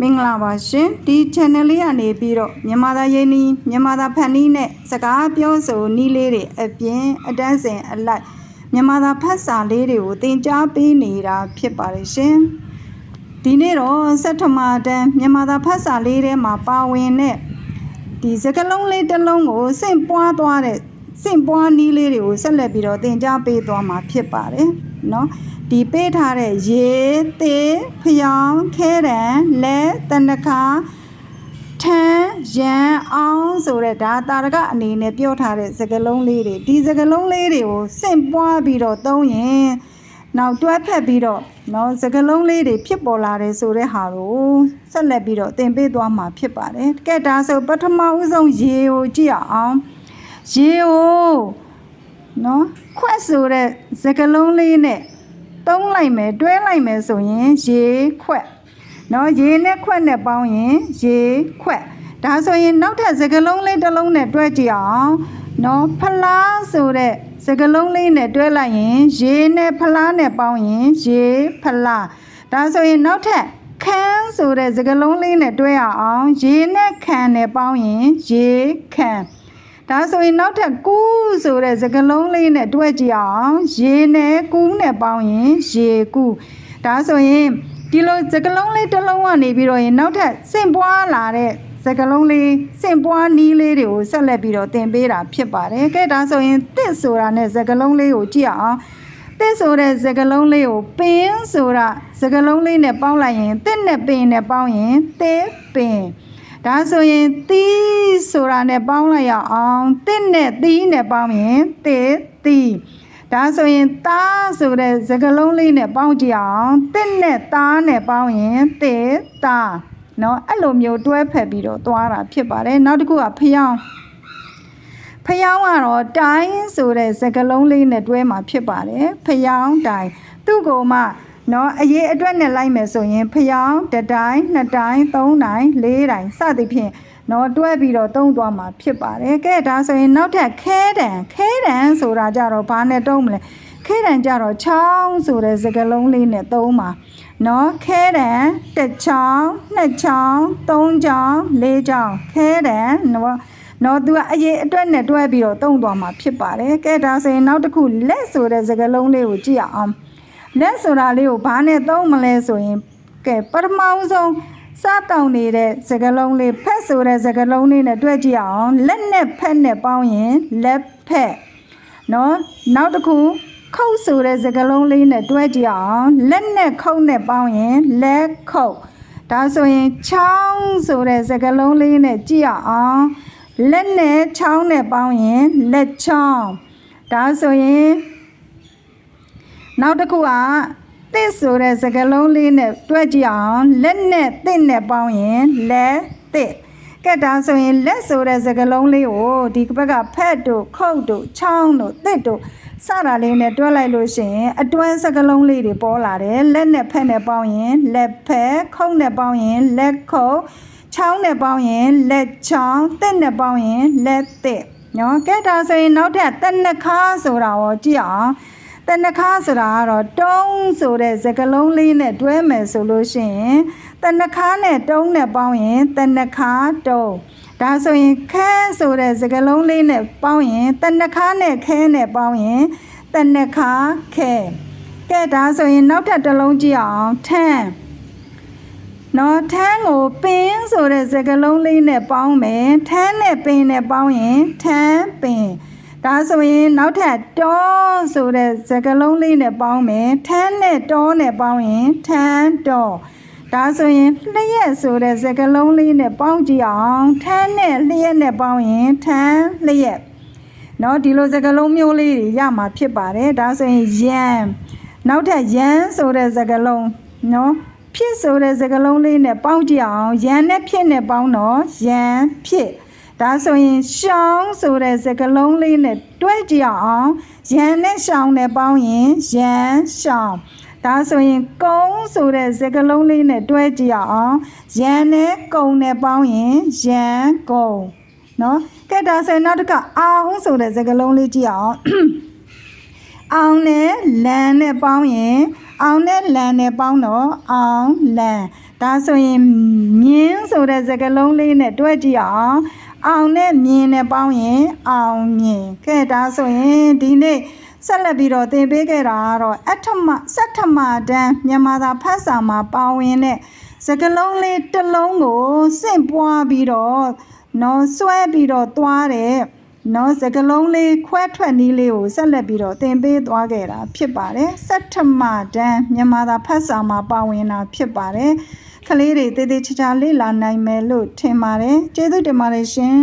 မင်္ဂလာပါရှင်ဒီ channel လေးကနေပြီးတော့မြန်မာသားရင်းနှီးမြန်မာသားဖန်နီးနဲ့စကားပြောဆိုနီးလေးတွေအပြင်အတန်းစင်အလိုက်မြန်မာသားဖတ်စာလေးတွေကိုသင်ကြားပေးနေတာဖြစ်ပါတယ်ရှင်ဒီနေ့တော့စက်ထမတန်းမြန်မာသားဖတ်စာလေးထဲမှာပါဝင်တဲ့ဒီစကလုံးလေးတစ်လုံးကိုစင့်ပွားသွားတဲ့စင့်ပွားနီးလေးတွေကိုဆက်လက်ပြီးတော့သင်ကြားပေးသွားမှာဖြစ်ပါတယ် နော်ဒီပေးထားတဲ့ရေသေးဖျောင်းခဲတံလက်တနခါထန်းရန်အောင်ဆိုတဲ့ဒါတာရကအနေနဲ့ပြောထားတဲ့စကားလုံးလေးတွေဒီစကားလုံးလေးတွေကိုစင့်ပွားပြီးတော့သုံးရင်နောက်တွဲဖက်ပြီးတော့နော်စကလုံးလေးတွေဖြစ်ပေါ်လာတယ်ဆိုတဲ့ဟာကိုဆက်လက်ပြီးတော့သင်ပေးသွားမှာဖြစ်ပါတယ်။ကဲဒါဆိုပထမဦးဆုံးရေကိုကြည့်အောင်ရေကို နော်ခွက်ဆိုတဲ့စကလုံးလေးနဲ့တုံးလိုက်မယ်တွဲလိုက်မယ်ဆိုရင်ရေခွက်နော်ရေနဲ့ခွက်နဲ့ပေါင်းရင်ရေခွက်ဒါဆိုရင်နောက်ထပ်စကလုံးလေးတစ်လုံးနဲ့တွဲကြည့်အောင်နော်ဖလားဆိုတဲ့စကလုံးလေးနဲ့တွဲလိုက်ရင်ရေနဲ့ဖလားနဲ့ပေါင်းရင်ရေဖလားဒါဆိုရင်နောက်ထပ်ခန်းဆိုတဲ့စကလုံးလေးနဲ့တွဲရအောင်ရေနဲ့ခန်းနဲ့ပေါင်းရင်ရေခန်း ဒါဆိုရင်နောက်ထပ်ကူးဆိုတဲ့စကလုံးလေးနဲ့တွဲကြည့်အောင်ရေနဲ့ကူးနဲ့ပေါင်းရင်ရေကူးဒါဆိုရင်ဒီလိုစကလုံးလေးတစ်လုံးကနေပြီးတော့ရင်နောက်ထပ်စင့်ပွားလာတဲ့စကလုံးလေးစင့်ပွားနီးလေးတွေကိုဆက်လက်ပြီးတော့သင်ပေးတာဖြစ်ပါတယ်ကဲဒါဆိုရင်တစ်ဆိုတာနဲ့စကလုံးလေးကိုကြည့်အောင်တစ်ဆိုတဲ့စကလုံးလေးကိုပင်ဆိုတာစကလုံးလေးနဲ့ပေါင်းလိုက်ရင်တစ်နဲ့ပင်နဲ့ပေါင်းရင်တစ်ပင် ဒါဆိုရင်သီးဆိုတာနဲ့ပေါင်းလိုက်ရအောင်တစ်နဲ့သီးနဲ့ပေါင်းရင်တစ်သီးဒါဆိုရင်သားဆိုတဲ့စကားလုံးလေးနဲ့ပေါင်းကြည့်အောင်တစ်နဲ့သားနဲ့ပေါင်းရင်တစ်သားနော်အဲ့လိုမျိုးတွဲဖက်ပြီးတော့သွားတာဖြစ်ပါတယ်နောက်တစ်ခုကဖယောင်းဖယောင်းကတော့တိုင်းဆိုတဲ့စကားလုံးလေးနဲ့တွဲမှာဖြစ်ပါတယ်ဖယောင်းတိုင်းသူ့ကိုမှ နော်အရေးအတွက်နဲ့လိုက်မယ်ဆိုရင်ဖျောင်းတစ်တိုင်းနှစ်တိုင်းသုံးတိုင်းလေးတိုင်းစသဖြင့်နော်တွဲပြီးတော့တုံးသွားမှာဖြစ်ပါတယ်ကဲဒါဆိုရင်နောက်ထပ်ခဲတံခဲတံဆိုတာကြတော့ဘာနဲ့တုံးမလဲခဲတံကြတော့ချောင်းဆိုတဲ့စကားလုံးလေးနဲ့သုံးပါနော်ခဲတံတစ်ချောင်းနှစ်ချောင်းသုံးချောင်းလေးချောင်းခဲတံနော်နော်သူကအရေးအတွက်နဲ့တွဲပြီးတော့တုံးသွားမှာဖြစ်ပါတယ်ကဲဒါဆိုရင်နောက်တစ်ခုလက်ဆိုတဲ့စကားလုံးလေးကိုကြည့်ရအောင် လက်ဆိုတာလေးကိုဘာနဲ့သုံးမလဲဆိုရင်ကဲပထမဦးဆုံးစားတောင်းနေတဲ့စကလုံးလေးဖက်ဆိုတဲ့စကလုံးလေးနဲ့တွဲကြည့်အောင်လက်နဲ့ဖက်နဲ့ပေါင်းရင်လက်ဖက်နော်နောက်တစ်ခုခုတ်ဆိုတဲ့စကလုံးလေးနဲ့တွဲကြည့်အောင်လက်နဲ့ခုတ်နဲ့ပေါင်းရင်လက်ခုတ်ဒါဆိုရင်ချောင်းဆိုတဲ့စကလုံးလေးနဲ့ကြည့်ရအောင်လက်နဲ့ချောင်းနဲ့ပေါင်းရင်လက်ချောင်းဒါဆိုရင် နောက်တစ်ခုကတစ်ဆိုတဲ့စကားလုံးလေးနဲ့တွဲကြည့်အောင်လက်နဲ့တစ်နဲ့ပေါင်းရင်လက်တစ်ကဲဒါဆိုရင်လက်ဆိုတဲ့စကားလုံးလေးကိုဒီဘက်ကဖက်တို့ခုတ်တို့ချောင်းတို့တစ်တို့စတာလေးနဲ့တွဲလိုက်လို့ရှိရင်အတွဲစကားလုံးလေးတွေပေါ်လာတယ်လက်နဲ့ဖက်နဲ့ပေါင်းရင်လက်ဖက်ခုတ်နဲ့ပေါင်းရင်လက်ခုတ်ချောင်းနဲ့ပေါင်းရင်လက်ချောင်းတစ်နဲ့ပေါင်းရင်လက်တစ်နော်ကဲဒါဆိုရင်နောက်ထပ်တနခါဆိုတာကိုကြည့်အောင် တနခါဆိုတာကတော့တုံးဆိုတဲ့စကလုံးလေးနဲ့တွဲမယ်ဆိုလို့ရှိရင်တနခါနဲ့တုံးနဲ့ပေါင်းရင်တနခါတုံးဒါဆိုရင်ခဲဆိုတဲ့စကလုံးလေးနဲ့ပေါင်းရင်တနခါနဲ့ခဲနဲ့ပေါင်းရင်တနခါခဲကဲဒါဆိုရင်နောက်ထပ်တစ်လုံးကြည့်အောင်ထန်းနော်ထန်းကိုပင်ဆိုတဲ့စကလုံးလေးနဲ့ပေါင်းမယ်ထန်းနဲ့ပင်နဲ့ပေါင်းရင်ထန်းပင် ဒါဆိုရင်နောက်ထပ်တောဆိုတဲ့စကားလုံးလေးနဲ့ပေါင်းမယ်ထန်းနဲ့တောနဲ့ပေါင်းရင်ထန်းတောဒါဆိုရင်လျက်ဆိုတဲ့စကားလုံးလေးနဲ့ပေါင်းကြည့်အောင်ထန်းနဲ့လျက်နဲ့ပေါင်းရင်ထန်းလျက်เนาะဒီလိုစကားလုံးမျိုးလေးတွေရမှာဖြစ်ပါတယ်ဒါဆိုရင်ယံနောက်ထပ်ယံဆိုတဲ့စကားလုံးเนาะဖြစ်ဆိုတဲ့စကားလုံးလေးနဲ့ပေါင်းကြည့်အောင်ယံနဲ့ဖြစ်နဲ့ပေါင်းတော့ယံဖြစ် ဒါဆိုရင်ရှောင်းဆိုတဲ့စကားလုံးလေးနဲ့တွဲကြည့်အောင်ရန်နဲ့ရှောင်းနဲ့ပေါင်းရင်ရန်ရှောင်းဒါဆိုရင်ကုန်းဆိုတဲ့စကားလုံးလေးနဲ့တွဲကြည့်အောင်ရန်နဲ့ကုန်းနဲ့ပေါင်းရင်ရန်ကုန်းနော်ကဲဒါဆိုရင်နောက်တစ်ခါအောင်ဆိုတဲ့စကားလုံးလေးကြည့်အောင်အောင်နဲ့လန်နဲ့ပေါင်းရင်အောင်နဲ့လန်နဲ့ပေါင်းတော့အောင်လန်ဒါဆိုရင်မြင်းဆိုတဲ့စကားလုံးလေးနဲ့တွဲကြည့်အောင် အောင်နဲ့မြင်းနဲ့ပေါင်းရင်အောင်မြင်ကဲဒါဆိုရင်ဒီနေ့ဆက်လက်ပြီးတော့သင်ပေးခဲ့တာကတော့အထမစက်ထမတန်းမြန်မာသာဖတ်စာမှာပါဝင်တဲ့စကားလုံးလေးတစ်လုံးကိုစင့်ပွားပြီးတော့နော်ဆွဲပြီးတော့သွားတဲ့နော်စကလုံးလေးခွဲထွက်နည်းလေးကိုဆက်လက်ပြီးတော့သင်ပေးသွားခဲ့တာဖြစ်ပါတယ်စက်ထမတန်းမြန်မာသာဖတ်စာမှာပါဝင်တာဖြစ်ပါတယ် ကလေးတွေတည်တည်ချာချာလေ့လာနိုင်မယ်လို့ထင်ပါတယ်ကျေးဇူးတင်ပါတယ်ရှင်